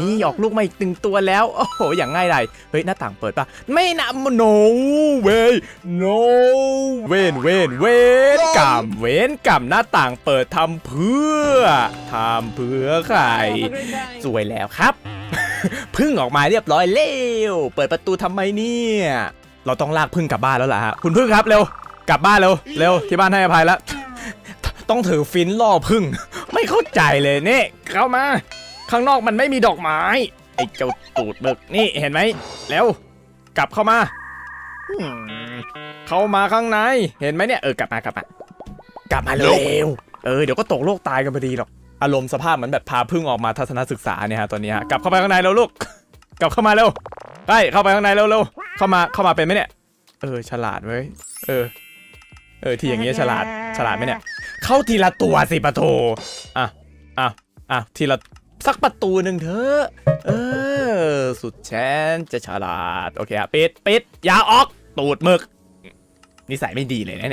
นี่ออกลูกมาอีกหนึ่งตัวแล้ว โอ้โห อย่างง่ายดายเฮ้ย หน้าต่างเปิดปะไม่นะ no way no เวนเวนเวนกรรมเวนกรรมหน้าต่างเปิดทำเพื่อทำเพื่อใครสวยแล้วครับพึ่งออกมาเรียบร้อยเร็วเปิดประตูทำไมเนี่ย เราต้องลากพึ่งกลับบ้านแล้วล่ะฮะคุณพึ่งครับเร็วกลับบ้านเร็วเร็วที่บ้านให้อภัยแล้วต้องถือฟินล่อพึ่ง ไม่เข้าใจเลยนี่เข้ามา ข้างนอกมันไม่มีดอกไม้ ไอ้เจ้าตูดบึกนี่เห็นไหมเร็วกลับเข้ามาอืมเข้ามาข้างในเห็นไหมเนี่ยเออกลับมากลับมากลับมาเร็วเออเดี๋ยวก็ตกโลกตายกันพอดีหรอกอารมณ์สภาพเหมือนแบบพาพึ่งออกมาทัศนศึกษาเนี่ยฮะตอนนี้ฮะกลับเข้าไปข้างในแล้วลูก กลับเข้ามาเร็วไปเข้าไปข้างในเร็วเร็วเข้ามาเข้ามาเป็นไหมเนี่ย เออฉลาดเว้ยเออ เออที่อย่างเงี้ยฉลาดฉลาดไหมเนี่ย เข้าทีละตัวสิปะโถอะอะอะทีละ สักประตูหนึ่งเถอะเออ สุดแชนจะฉลาด โอเคอะปิดปิดอย่าออกตูดหมึกนิสัยไม่ดีเลยนะเนี่ย